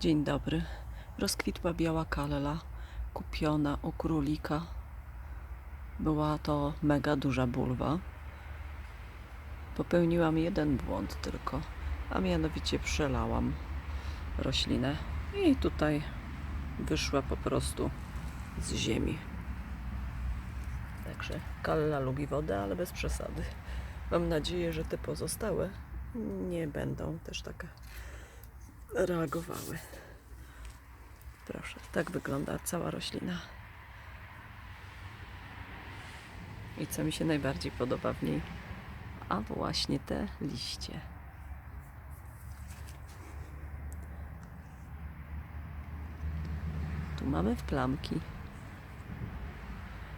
Dzień dobry. Rozkwitła biała kalela, kupiona u królika. Była to mega duża bulwa. Popełniłam jeden błąd tylko, a mianowicie przelałam roślinę i tutaj wyszła po prostu z ziemi. Także kalela lubi wodę, ale bez przesady. Mam nadzieję, że te pozostałe nie będą też tak reagowały. Proszę, tak wygląda cała roślina. I co mi się najbardziej podoba w niej? A właśnie te liście. Tu mamy plamki.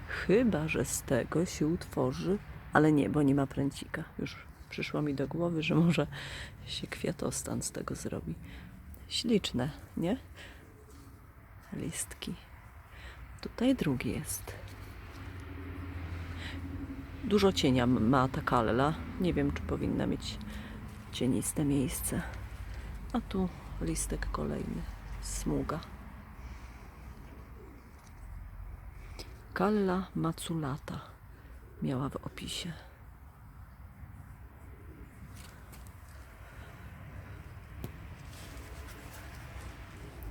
Chyba, że z tego się utworzy, ale nie, bo nie ma pręcika. Już przyszło mi do głowy, że może się kwiatostan z tego zrobi. Śliczne, nie? Listki. Tutaj drugi jest. Dużo cienia ma ta kalela. Nie wiem, czy powinna mieć cieniste miejsce. A tu listek kolejny. Smuga. Kalla maculata miała w opisie.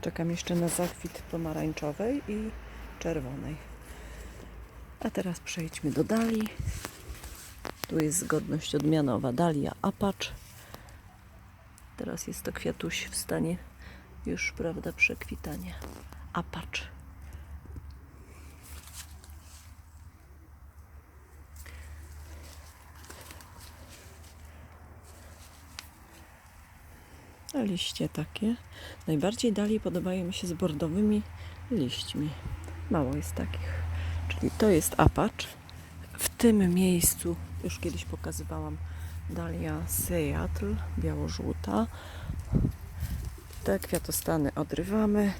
Czekam jeszcze na zakwit pomarańczowej i czerwonej. A teraz przejdźmy do dali. Tu jest zgodność odmianowa. Dalia apacz. Teraz jest to kwiatuś w stanie już, prawda, przekwitania. Apacz. Liście takie. Najbardziej dalej podobają mi się z bordowymi liśćmi. Mało jest takich. Czyli to jest apacz. W tym miejscu już kiedyś pokazywałam Dalia Seattle, biało-żółta. Te kwiatostany odrywamy,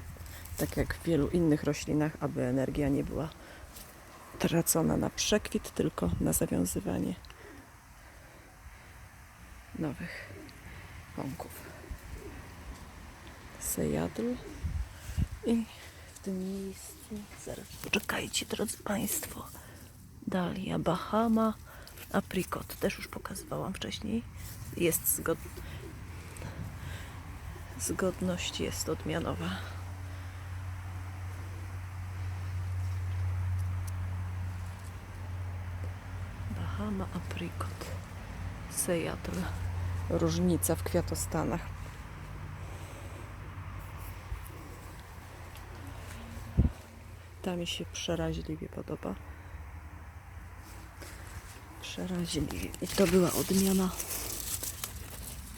tak jak w wielu innych roślinach, aby energia nie była tracona na przekwit, tylko na zawiązywanie nowych pąków. Seattle i w tym miejscu, zaraz poczekajcie drodzy Państwo, Dalia Bahama, aprikot, też już pokazywałam wcześniej, jest zgod... zgodność jest odmianowa. Bahama aprikot, Seattle, różnica w kwiatostanach. Ta mi się przeraźliwie podoba. Przeraźliwie. I to była odmiana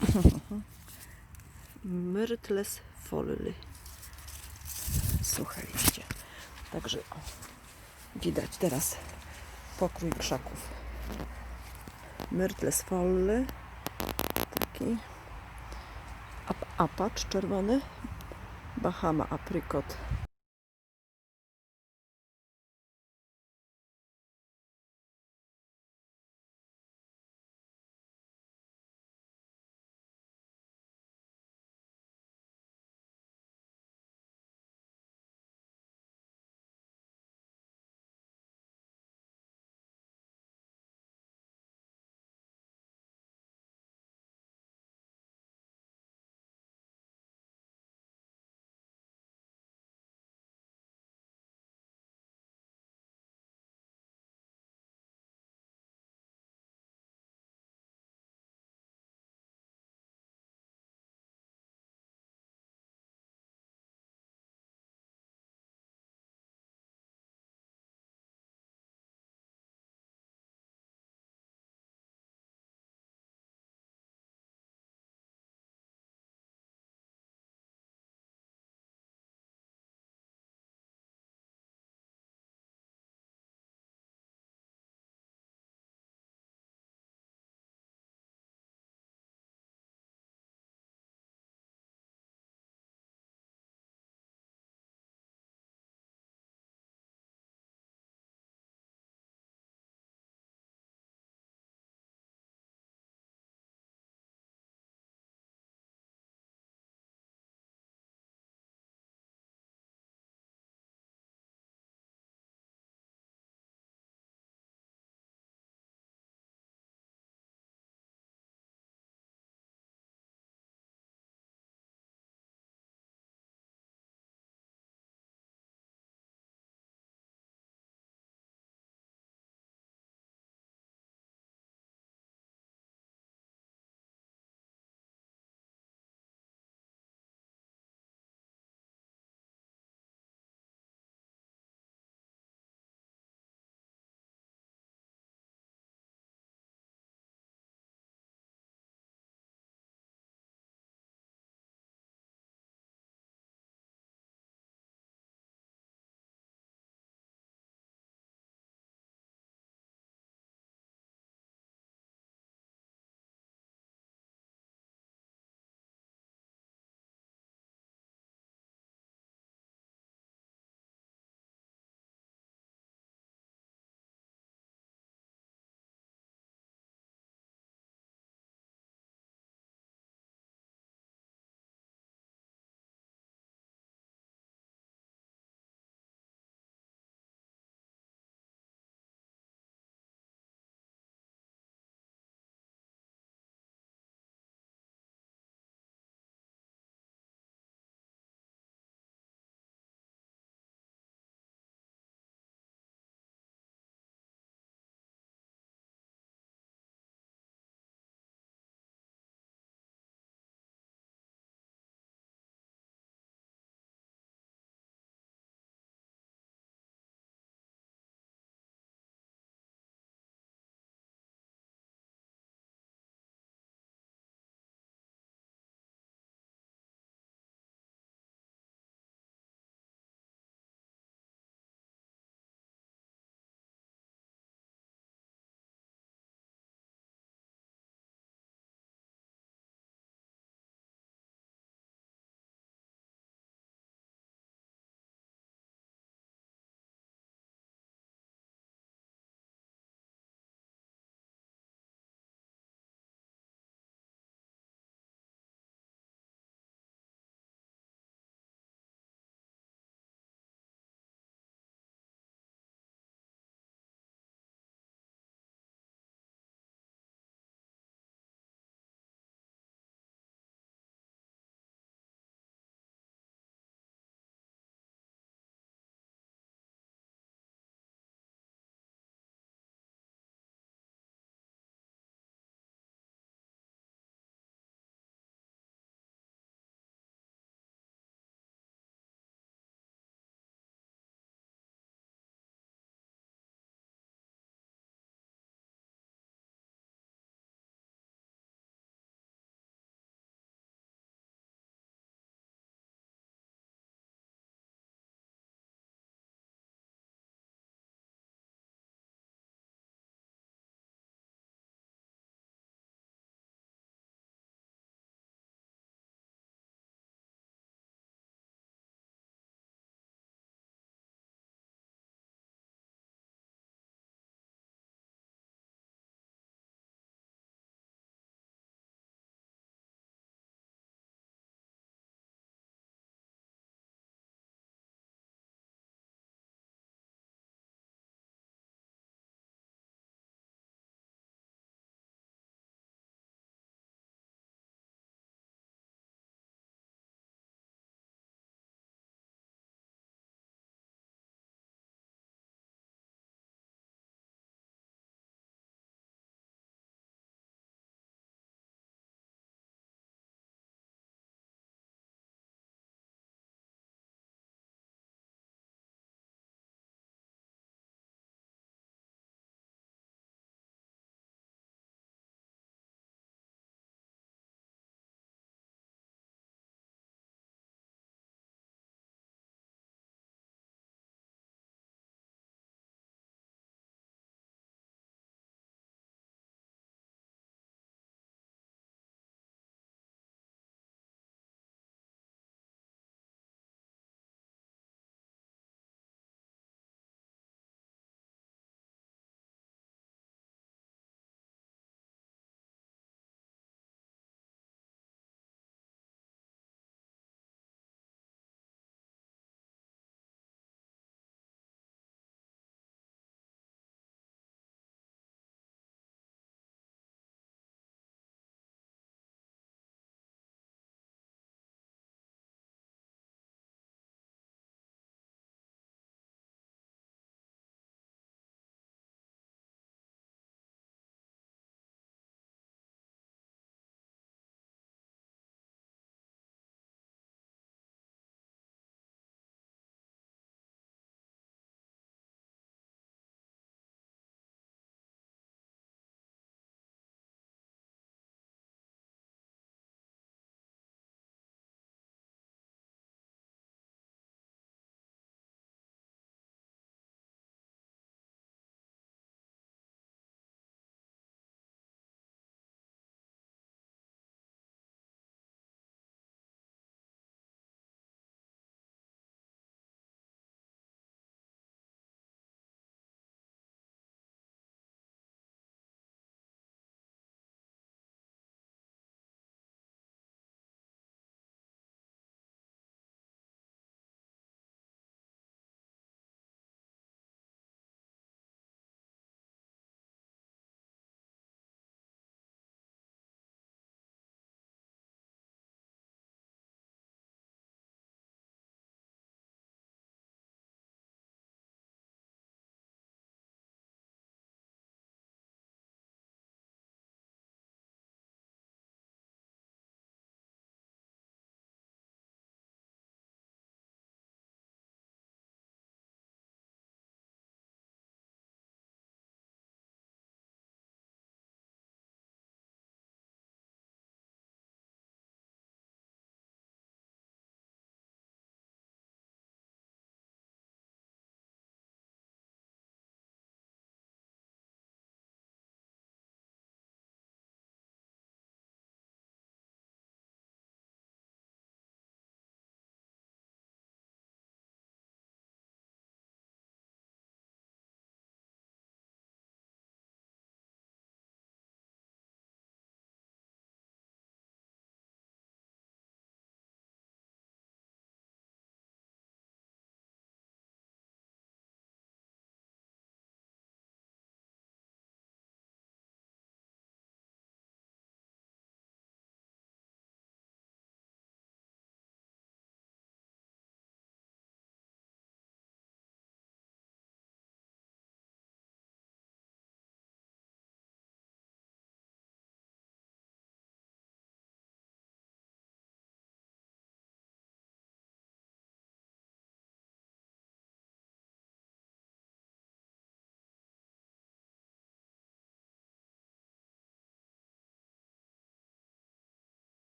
Myrtles folly. Suche liście. Także o, widać teraz pokrój krzaków. Myrtles folly. Taki. Ap- apacz czerwony. Bahama aprikot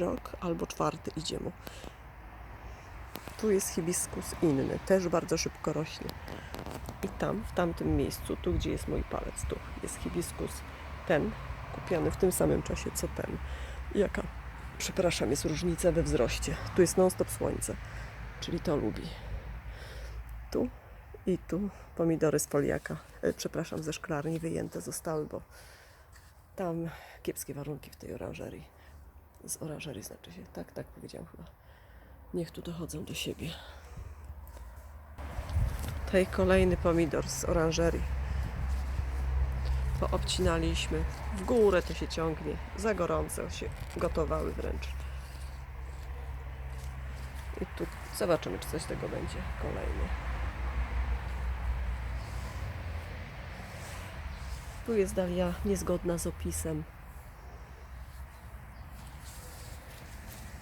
rok albo czwarty idzie mu. Tu jest hibiskus inny, też bardzo szybko rośnie. I tam, w tamtym miejscu, tu gdzie jest mój palec, tu jest hibiskus ten, kupiony w tym samym czasie co ten. Jaka, przepraszam, jest różnica we wzroście. Tu jest non-stop słońce, czyli to lubi. Tu i tu pomidory z poliaka, e, przepraszam, ze szklarni wyjęte zostały, bo tam kiepskie warunki w tej oranżerii. Z oranżerii znaczy się, tak, tak powiedziałam chyba. Niech tu dochodzą do siebie. Tutaj kolejny pomidor z oranżerii. Poobcinaliśmy. W górę to się ciągnie. Za gorąco się gotowały wręcz. I tu zobaczymy, czy coś z tego będzie. Kolejny. Tu jest dalia niezgodna z opisem.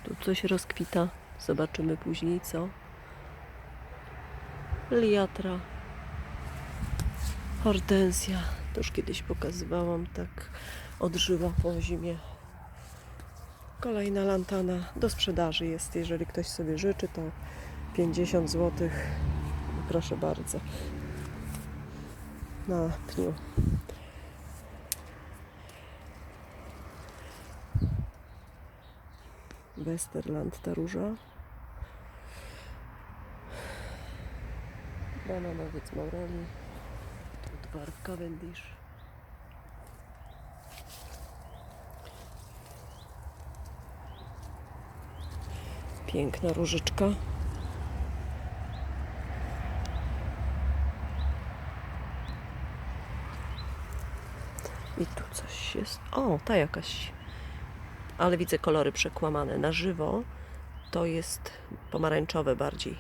Tu coś rozkwita. Zobaczymy później co. Liatra. Hortensja. To już kiedyś pokazywałam, tak odżywa po zimie. Kolejna lantana do sprzedaży jest. Jeżeli ktoś sobie życzy, to 50 zł. Proszę bardzo. Na pniu. Westerland ta róża. Bananowiec Maureli. Tu dwarf Cavendish. Piękna różyczka. I tu coś jest. O, ta jakaś ale widzę kolory przekłamane. Na żywo to jest pomarańczowe bardziej.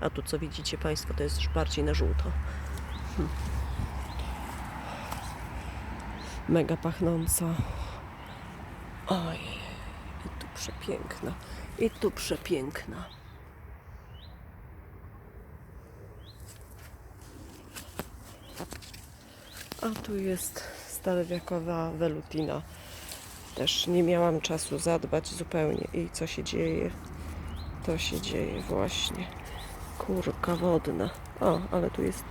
A tu co widzicie Państwo, to jest już bardziej na żółto. Hmm. Mega pachnąca. Oj, i tu przepiękna. I tu przepiękna. A tu jest starowiakowa welutina. Też nie miałam czasu zadbać zupełnie. I co się dzieje? To się dzieje właśnie. Kurka wodna. O, ale tu jest.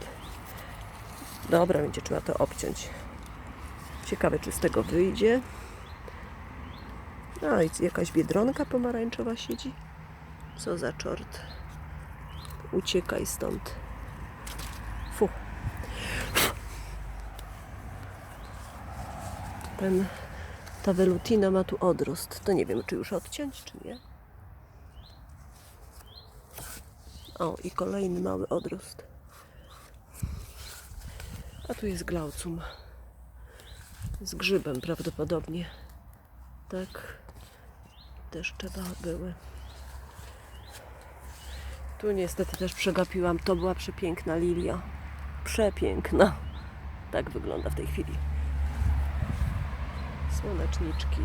Dobra, będzie trzeba to obciąć. Ciekawe, czy z tego wyjdzie. A, i jakaś biedronka pomarańczowa siedzi. Co za czort. Uciekaj stąd. Fu. Ten ta welutina ma tu odrost. To nie wiem, czy już odciąć, czy nie. O, i kolejny mały odrost. A tu jest glaucum. Z grzybem prawdopodobnie. Tak. Też trzeba były. Tu niestety też przegapiłam. To była przepiękna lilia. Przepiękna. Tak wygląda w tej chwili słoneczniczki.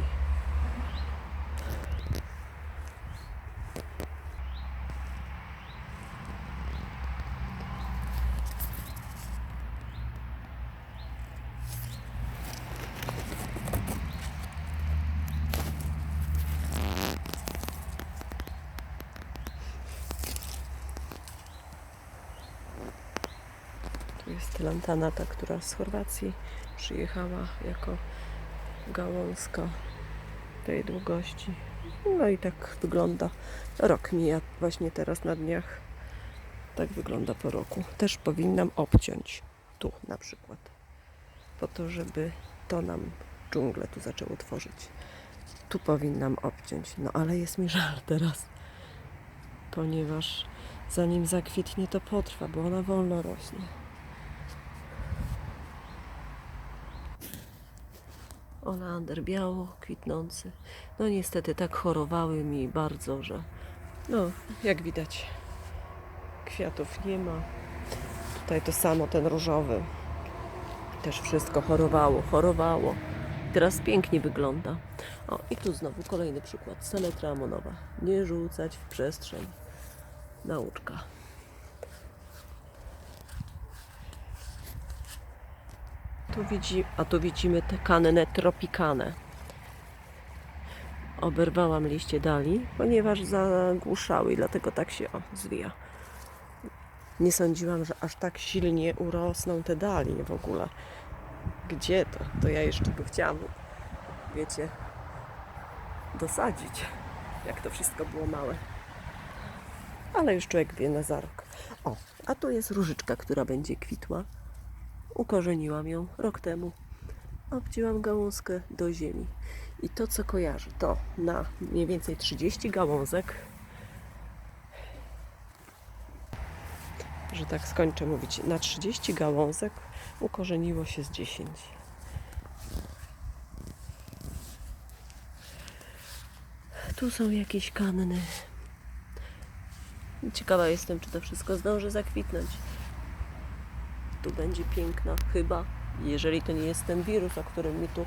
Tu jest lantana, ta, która z Chorwacji przyjechała jako gałązka tej długości. No i tak wygląda. Rok mija właśnie teraz na dniach. Tak wygląda po roku. Też powinnam obciąć tu na przykład. Po to, żeby to nam dżunglę tu zaczęło tworzyć. Tu powinnam obciąć. No ale jest mi żal teraz. Ponieważ zanim zakwitnie to potrwa, bo ona wolno rośnie. Olander biało kwitnący. No niestety tak chorowały mi bardzo, że no jak widać kwiatów nie ma. Tutaj to samo ten różowy. Też wszystko chorowało, chorowało. Teraz pięknie wygląda. O i tu znowu kolejny przykład. Saletra amonowa. Nie rzucać w przestrzeń. Nauczka. Tu widzi, a tu widzimy te kannę tropikane. Oberwałam liście dali, ponieważ zagłuszały dlatego tak się o, zwija. Nie sądziłam, że aż tak silnie urosną te dalie w ogóle. Gdzie to? To ja jeszcze go chciałam, wiecie, dosadzić, jak to wszystko było małe. Ale już człowiek wie na za rok. O, a tu jest różyczka, która będzie kwitła. Ukorzeniłam ją rok temu. Obcięłam gałązkę do ziemi. I to, co kojarzę, to na mniej więcej 30 gałązek, że tak skończę mówić, na 30 gałązek ukorzeniło się z 10. Tu są jakieś kanny. Ciekawa jestem, czy to wszystko zdąży zakwitnąć. Tu będzie piękna, chyba, jeżeli to nie jest ten wirus, o którym mi tu